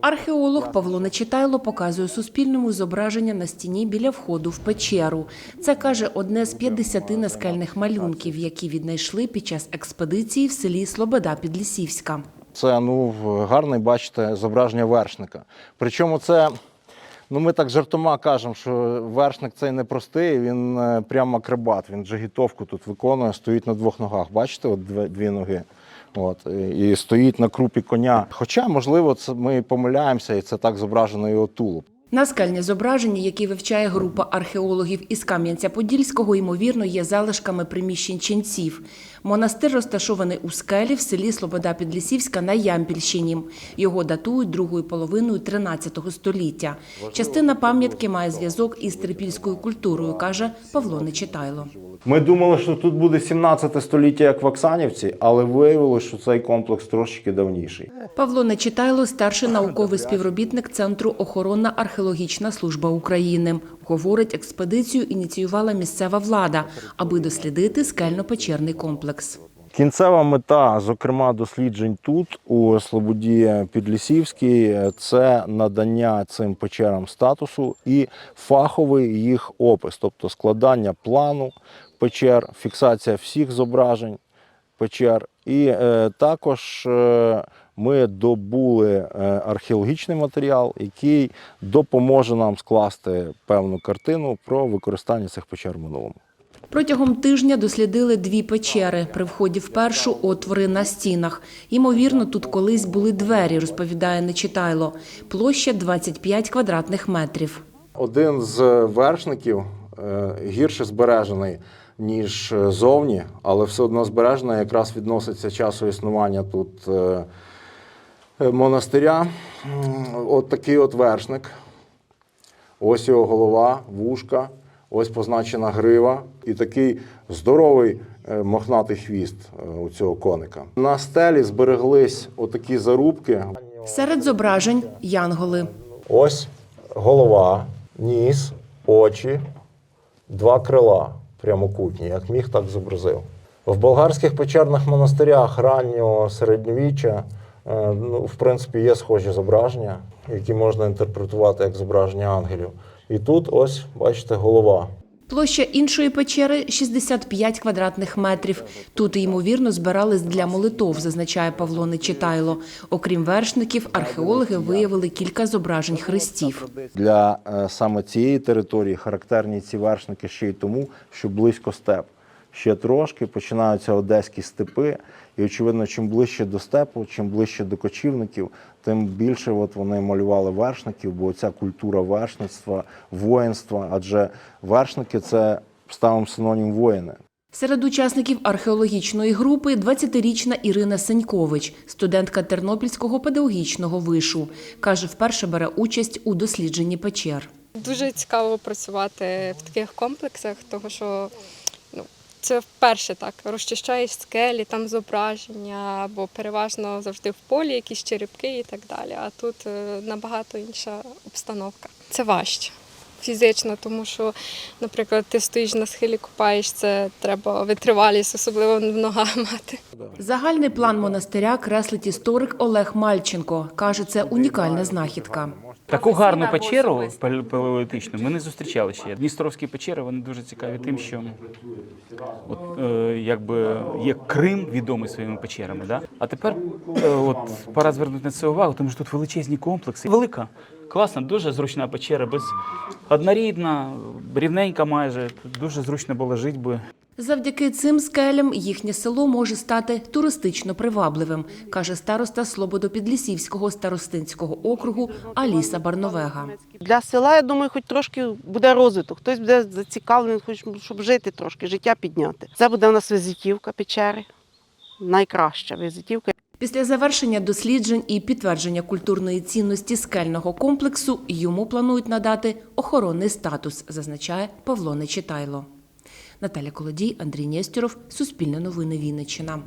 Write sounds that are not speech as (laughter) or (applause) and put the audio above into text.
Археолог Павло Нечитайло показує Суспільному зображення на стіні біля входу в печеру. Це каже одне з 50 наскельних малюнків, які віднайшли під час експедиції в селі Слобода Підлісівська. Це ну гарне, бачите, зображення вершника. Причому це, ну ми так жартома кажемо, що вершник цей не простий, він е, прямо акробат, він джигітовку тут виконує, стоїть на двох ногах. Бачите, от дві ноги. От, і стоїть на крупі коня. Хоча, можливо, це ми помиляємося, і це так зображено його тулуб. Наскальні зображення, які вивчає група археологів із Кам'янця-Подільського, ймовірно, є залишками приміщень ченців. Монастир розташований у скелі в селі Слобода Підлісівська на Ямпільщині. Його датують другою половиною 13 століття. Частина пам'ятки має зв'язок із трипільською культурою, каже Павло Нечитайло. Ми думали, що тут буде 17 століття, як в Оксанівці, але виявилося, що цей комплекс трошки давніший. Павло Нечитайло – старший науковий співробітник Центру охоронна археологічна служба України. Говорить, експедицію ініціювала місцева влада, аби дослідити скельно-печерний комплекс. Кінцева мета, зокрема, досліджень тут, у Слободі Підлісівській, це надання цим печерам статусу і фаховий їх опис, тобто складання плану печер, фіксація всіх зображень печер. І е, також е, ми добули е, археологічний матеріал, який допоможе нам скласти певну картину про використання цих печер в минулому. Протягом тижня дослідили дві печери. При вході в першу – отвори на стінах. Ймовірно, тут колись були двері, розповідає Нечитайло. Площа 25 квадратних метрів. Один з вершників е, гірше збережений, ніж е, зовні, але все одно збережений, якраз відноситься часу існування тут е, е, монастиря. От такий от вершник. Ось його голова, вушка, ось позначена грива і такий здоровий мохнатий хвіст у цього коника. На стелі збереглись отакі зарубки. Серед зображень – янголи. Ось голова, ніс, очі, два крила прямокутні, як міг, так зобразив. В болгарських печерних монастирях раннього середньовіччя, е, ну, в принципі, є схожі зображення, які можна інтерпретувати як зображення ангелів. І тут ось, бачите, голова. Площа іншої печери – 65 квадратних метрів. Тут, ймовірно, збирались для молитов, зазначає Павло Нечитайло. Окрім вершників, археологи виявили кілька зображень хрестів. Для е, саме цієї території характерні ці вершники ще й тому, що близько степ. Ще трошки починаються одеські степи, і очевидно, чим ближче до степу, чим ближче до кочівників, тим більше от вони малювали вершників, бо ця культура вершництва, воїнства, адже вершники це ставимо синонім воїни. Серед учасників археологічної групи 20-річна Ірина Сенькович, студентка Тернопільського педагогічного вишу. Каже, вперше бере участь у дослідженні печер. Дуже цікаво працювати в таких комплексах, тому що це вперше так розчищаєш скелі, там зображення, бо переважно завжди в полі якісь черепки і так далі. А тут е, набагато інша обстановка. Це важче. Фізично, тому що, наприклад, ти стоїш на схилі, купаєш, це треба витривалість, особливо в ногах (laughs) мати. Загальний план монастиря креслить історик Олег Мальченко. Каже, це унікальна знахідка. Таку гарну печеру пале- палеолітичну ми не зустрічали ще. Дністровські печери вони дуже цікаві тим, що от, е, якби є Крим відомий своїми печерами. Да? А тепер е, от, пора звернути на це увагу, тому що тут величезні комплекси. Велика, класна, дуже зручна печера, без однорідна, рівненька майже. Тут дуже зручно було жити би. Завдяки цим скелям їхнє село може стати туристично привабливим, каже староста Слободопідлісівського старостинського округу Аліса Барновега. Для села, я думаю, хоч трошки буде розвиток. Хтось буде зацікавлений, хоч щоб жити трошки, життя підняти. Це буде у нас візитівка печери. Найкраща візитівка. Після завершення досліджень і підтвердження культурної цінності скельного комплексу йому планують надати охоронний статус, зазначає Павло Нечитайло. Наталя Колодій, Андрій Нєстюров, Суспільне новини Вінниччина.